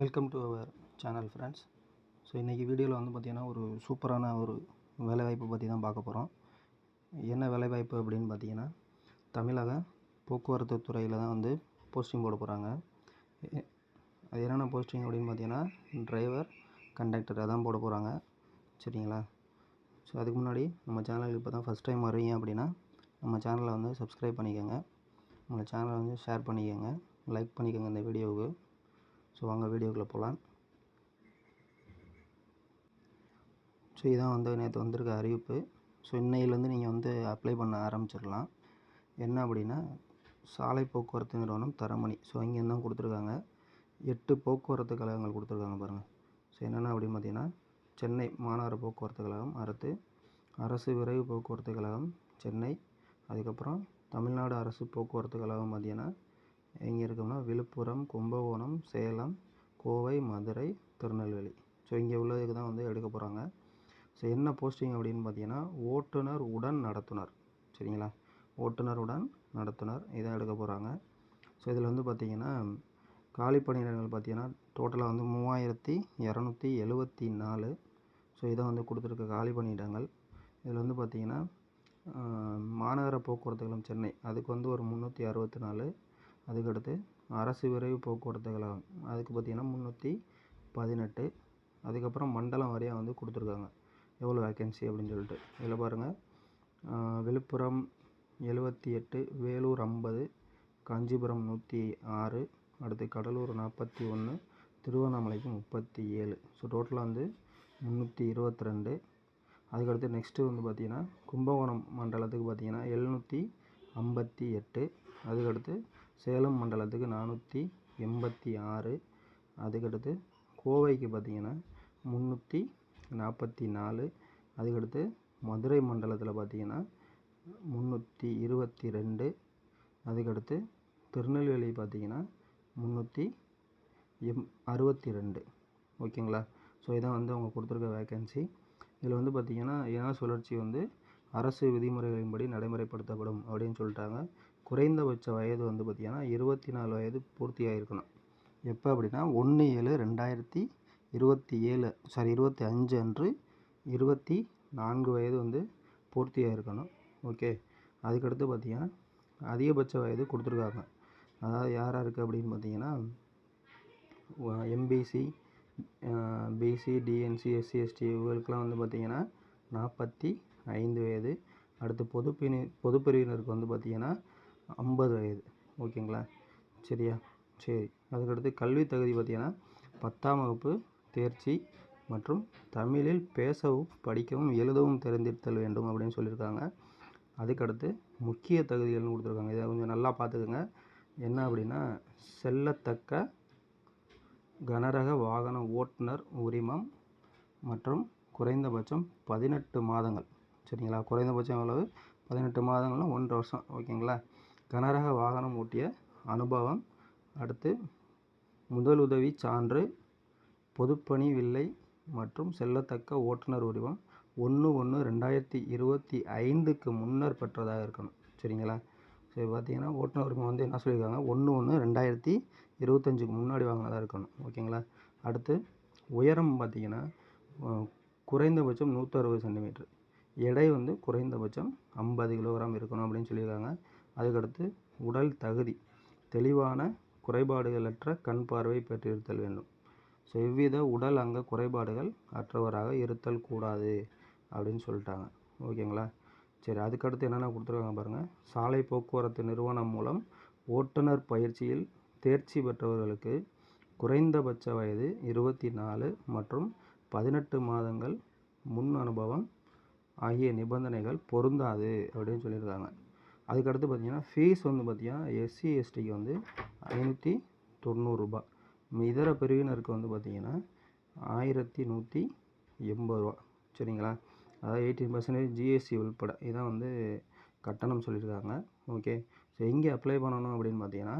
Welcome to our channel friends so இன்றைக்கி வீடியோவில் வந்து பார்த்திங்கன்னா ஒரு சூப்பரான ஒரு வேலைவாய்ப்பு பற்றி தான் பார்க்க போகிறோம் என்ன வேலைவாய்ப்பு அப்படின்னு பார்த்தீங்கன்னா தமிழக போக்குவரத்து துறையில் தான் வந்து போஸ்டிங் போட போகிறாங்க அது என்னென்ன போஸ்டிங் அப்படின்னு பார்த்தீங்கன்னா டிரைவர் கண்டக்டர் அதான் போட போகிறாங்க சரிங்களா? ஸோ அதுக்கு முன்னாடி நம்ம சேனலுக்கு இப்போ தான் ஃபஸ்ட் டைம் வரீங்க அப்படின்னா நம்ம சேனலை வந்து சப்ஸ்கிரைப் பண்ணிக்கோங்க. நம்ம சேனலை வந்து ஷேர் பண்ணிக்கோங்க. லைக் பண்ணிக்கோங்க இந்த வீடியோவுக்கு ஸோ வாங்க வீடியோக்குள்ளே போகலாம். ஸோ இதான் வந்து நேற்று வந்திருக்க அறிவிப்பு. ஸோ இன்னையிலேருந்து நீங்கள் வந்து அப்ளை பண்ண ஆரம்பிச்சிடலாம். என்ன அப்படின்னா சாலை போக்குவரத்து நிறுவனம் தரமணி. ஸோ இங்கேருந்து தான் கொடுத்துருக்காங்க. எட்டு போக்குவரத்து கழகங்கள் கொடுத்துருக்காங்க பாருங்கள் ஸோ என்னென்ன அப்படின்னு பார்த்தீங்கன்னா சென்னை மாநகர போக்குவரத்து கழகம் அடுத்து அரசு விரைவு போக்குவரத்து கழகம் சென்னை அதுக்கப்புறம் தமிழ்நாடு அரசு போக்குவரத்து கழகம் பார்த்தீங்கன்னா எங்கே இருக்கோம்னா விழுப்புரம் கும்பகோணம் சேலம் கோவை மதுரை திருநெல்வேலி. ஸோ இங்கே உள்ளதுக்கு தான் வந்து எடுக்க போகிறாங்க ஸோ என்ன போஸ்டிங் அப்படின்னு பார்த்தீங்கன்னா ஓட்டுநர் உடன் நடத்துனர். சரிங்களா? ஓட்டுநர் உடன் நடத்துனர். இதான் எடுக்க போகிறாங்க ஸோ இதில் வந்து பார்த்திங்கன்னா காலி பணியிடங்கள் பார்த்தீங்கன்னா டோட்டலாக வந்து மூவாயிரத்தி இரநூத்தி எழுவத்தி நாலு. ஸோ இதான் வந்து கொடுத்துருக்க காலி பணியிடங்கள். இதில் வந்து பார்த்திங்கன்னா மாநகர போக்குவரத்துகளும் சென்னை. அதுக்கு வந்து ஒரு முந்நூற்றி அறுபத்தி நாலு. அதுக்கடுத்து அரசு விரைவு போக்குவரத்து கழகம் அதுக்கு பார்த்திங்கன்னா முந்நூற்றி பதினெட்டு அதுக்கப்புறம் மண்டலம் வாரியாக வந்து கொடுத்துருக்காங்க. எவ்வளோ வேக்கன்சி அப்படின்னு சொல்லிட்டு. இதில் பாருங்கள் விழுப்புரம் எழுபத்தி எட்டு வேலூர் ஐம்பது காஞ்சிபுரம் நூற்றி ஆறு அடுத்து கடலூர் நாற்பத்தி ஒன்று திருவண்ணாமலைக்கு முப்பத்தி ஏழு. ஸோ டோட்டலாக வந்து முந்நூற்றி இருபத்தி ரெண்டு. அதுக்கடுத்து நெக்ஸ்ட்டு வந்து பார்த்திங்கன்னா கும்பகோணம் மண்டலத்துக்கு பார்த்திங்கன்னா எழுநூற்றி ஐம்பத்தி எட்டு. அதுக்கடுத்து சேலம் மண்டலத்துக்கு நானூற்றி எண்பத்தி ஆறு. அதுக்கடுத்து கோவைக்கு பார்த்திங்கன்னா முந்நூற்றி நாற்பத்தி நாலு. அதுக்கடுத்து மதுரை மண்டலத்தில் பார்த்திங்கன்னா முந்நூற்றி இருபத்தி ரெண்டு. அதுக்கடுத்து திருநெல்வேலி பார்த்திங்கன்னா முந்நூற்றி எம் அறுபத்தி ரெண்டு. ஓகேங்களா? ஸோ இதான் வந்து அவங்க கொடுத்துருக்க வேக்கன்சி இதில் வந்து பார்த்திங்கன்னா இன சுழற்சி வந்து அரசு விதிமுறைகளின்படி நடைமுறைப்படுத்தப்படும் அப்படின்னு சொல்லிட்டாங்க. குறைந்தபட்ச வயது வந்து பார்த்திங்கன்னா இருபத்தி நாலு வயது பூர்த்தி ஆகிருக்கணும் எப்போ அப்படின்னா ஒன்று ஏழு ரெண்டாயிரத்தி இருபத்தி ஏழு சாரி இருபத்தி அஞ்சு அன்று இருபத்தி நான்கு வயது வந்து பூர்த்தி ஆகிருக்கணும் ஓகே. அதுக்கடுத்து பார்த்திங்கன்னா அதிகபட்ச வயது கொடுத்துருக்காங்க. அதாவது யார் யாருக்கு அப்படின்னு பார்த்தீங்கன்னா MBC BC DNC SC ST இவங்களுக்குலாம் வந்து பார்த்திங்கன்னா நாற்பத்தி ஐந்து வயது. அடுத்து பொதுப்பினி பொதுப்பிரிவினருக்கு வந்து பார்த்திங்கன்னா ஐம்பது வயது. ஓகேங்களா? சரியா? சரி. அதுக்கடுத்து கல்வி தகுதி பார்த்திங்கன்னா பத்தாம் வகுப்பு தேர்ச்சி மற்றும் தமிழில் பேசவும் படிக்கவும் எழுதவும் தெரிந்திருத்தல் வேண்டும் அப்படின்னு சொல்லியிருக்காங்க. அதுக்கடுத்து முக்கிய தகுதிகள்னு கொடுத்துருக்காங்க. இதை கொஞ்சம் நல்லா பார்த்துக்கோங்க. என்ன அப்படின்னா செல்லத்தக்க கனரக வாகன ஓட்டுநர் உரிமம் மற்றும் குறைந்தபட்சம் பதினெட்டு மாதங்கள். சரிங்களா? குறைந்தபட்சம் எவ்வளவு? பதினெட்டு மாதங்கள்னா ஒன்றரை வருஷம். ஓகேங்களா? கனரக வாகனம் ஓட்டிய அனுபவம். அடுத்து முதலுதவி சான்று பொதுப்பணி வில்லை மற்றும் செல்லத்தக்க ஓட்டுநர் உரிமம் ஒன்று ஒன்று ரெண்டாயிரத்தி இருபத்தி ஐந்துக்கு முன்னர் பெற்றதாக இருக்கணும். சரிங்களா? சரி பார்த்தீங்கன்னா ஓட்டுநர் உரிமம் வந்து என்ன சொல்லியிருக்காங்க? ஒன்று ஒன்று ரெண்டாயிரத்தி இருபத்தஞ்சுக்கு முன்னாடி வாங்கினதாக இருக்கணும். ஓகேங்களா? அடுத்து உயரம் பார்த்திங்கன்னா குறைந்தபட்சம் நூற்றறுபது சென்டிமீட்ரு எடை வந்து குறைந்தபட்சம் ஐம்பது கிலோகிராம் இருக்கணும் அப்படின்னு சொல்லியிருக்காங்க. அதுக்கடுத்து உடல் தகுதி தெளிவான குறைபாடுகளற்ற கண் பார்வை பெற்றிருத்தல் வேண்டும். ஸோ எவ்வித உடல் அங்க குறைபாடுகள் அற்றவராக இருத்தல் கூடாது அப்படின்னு சொல்லிட்டாங்க. ஓகேங்களா? சரி அதுக்கடுத்து என்னென்ன கொடுத்துருக்காங்க பாருங்கள் சாலை போக்குவரத்து நிறுவனம் மூலம் ஓட்டுநர் பயிற்சியில் தேர்ச்சி பெற்றவர்களுக்கு குறைந்தபட்ச வயது இருபத்தி நாலு மற்றும் பதினெட்டு மாதங்கள் முன் அனுபவம் ஆகிய நிபந்தனைகள் பொருந்தாது அப்படின்னு சொல்லியிருக்காங்க. அதுக்கடுத்து பார்த்திங்கன்னா ஃபீஸ் வந்து பார்த்திங்கன்னா எஸ்சி எஸ்டிக்கு வந்து ஐநூற்றி தொண்ணூறுரூபா இதர பிரிவினருக்கு வந்து பார்த்திங்கன்னா ஆயிரத்தி நூற்றி எண்பது ரூபா சரிங்களா அதாவது எயிட்டீன் பர்சன்டேஜ் ஜிஎஸ்டி உள்பட. இதான் வந்து கட்டணம் சொல்லியிருக்காங்க. ஓகே ஸோ எங்கே அப்ளை பண்ணணும் அப்படின்னு பார்த்தீங்கன்னா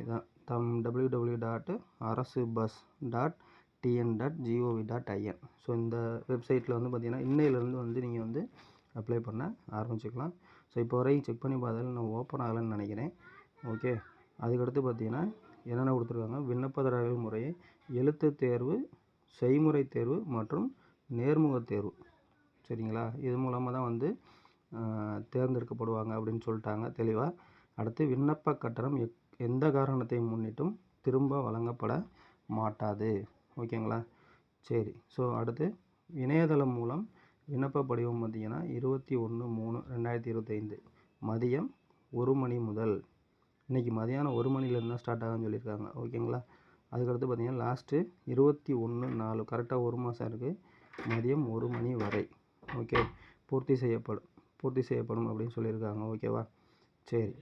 இதான் தம் டபிள்யூ டபிள்யூ டாட் அரசு bus dot TN dot GOV dot IN so இந்த வெப்சைட்டில் வந்து பார்த்திங்கன்னா இன்னையிலேருந்து வந்து நீங்கள் வந்து அப்ளை பண்ண ஆரம்பிச்சுக்கலாம். ஸோ இப்போ வரையும் செக் பண்ணி பார்த்ததுல இன்னும் ஓப்பன் ஆகலைன்னு நினைக்கிறேன். ஓகே அதுக்கடுத்து பார்த்தீங்கன்னா என்னென்ன கொடுத்துருக்காங்க? விண்ணப்பதாரர்கள் முறையை எழுத்துத் தேர்வு செய்முறை தேர்வு மற்றும் நேர்முகத் தேர்வு. சரிங்களா? இது மூலமாக தான் வந்து தேர்ந்தெடுக்கப்படுவாங்க அப்படின்னு சொல்லிட்டாங்க. தெளிவாக அடுத்து விண்ணப்ப கட்டணம் எக் எந்த காரணத்தை முன்னிட்டும் திரும்ப வழங்கப்பட மாட்டாது. ஓகேங்களா சரி. ஸோ அடுத்து இணையதளம் மூலம் விண்ணப்ப படிவம் பார்த்தீங்கன்னா இருபத்தி ஒன்று மூணு ரெண்டாயிரத்தி இருபத்தைந்து. மதியம் ஒரு மணி முதல். இன்றைக்கி மதியானம் ஒரு மணிலேருந்து தான் ஸ்டார்ட் ஆகும்னு சொல்லியிருக்காங்க. ஓகேங்களா? அதுக்கடுத்து பார்த்தீங்கன்னா லாஸ்ட்டு இருபத்தி ஒன்று நாலு. கரெக்டாக ஒரு மாதம் இருக்குது மதியம் ஒரு மணி வரை. ஓகே? பூர்த்தி செய்யப்படும். பூர்த்தி செய்யப்படும் அப்படின்னு சொல்லியிருக்காங்க. ஓகேவா? சரி.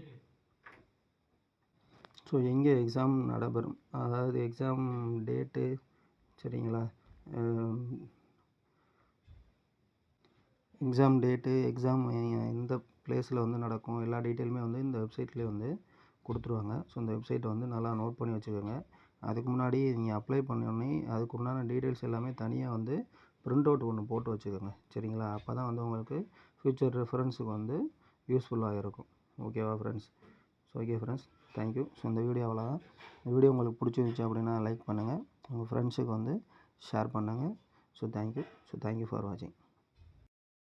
ஸோ எங்கே எக்ஸாம் நடைபெறும்? அதாவது எக்ஸாம் டேட்டு சரிங்களா? எக்ஸாம் டேட்டு எக்ஸாம் எந்த பிளேஸில் வந்து நடக்கும் எல்லா டீட்டெயிலுமே வந்து இந்த வெப்சைட்லேயே வந்து கொடுத்துருவாங்க. ஸோ இந்த வெப்சைட்டை வந்து நல்லா நோட் பண்ணி வச்சுக்கோங்க. அதுக்கு முன்னாடி நீங்கள் அப்ளை பண்ணோடனே அதுக்கு உண்டான டீட்டெயில்ஸ் எல்லாமே தனியாக வந்து பிரிண்ட் அவுட் ஒன்று போட்டு வச்சுக்கோங்க. சரிங்களா? அப்போ தான் வந்து உங்களுக்கு ஃப்யூச்சர் ரெஃபரன்ஸுக்கு வந்து யூஸ்ஃபுல்லாக இருக்கும். ஓகேவா friends so okay friends thank you so இந்த வீடியோ அவ்வளோதான் இந்த வீடியோ உங்களுக்கு பிடிச்சிருந்துச்சி அப்படின்னா லைக் பண்ணுங்கள் உங்கள் ஃப்ரெண்ட்ஸுக்கு வந்து ஷேர் பண்ணுங்கள் so thank you so thank you for வாட்சிங்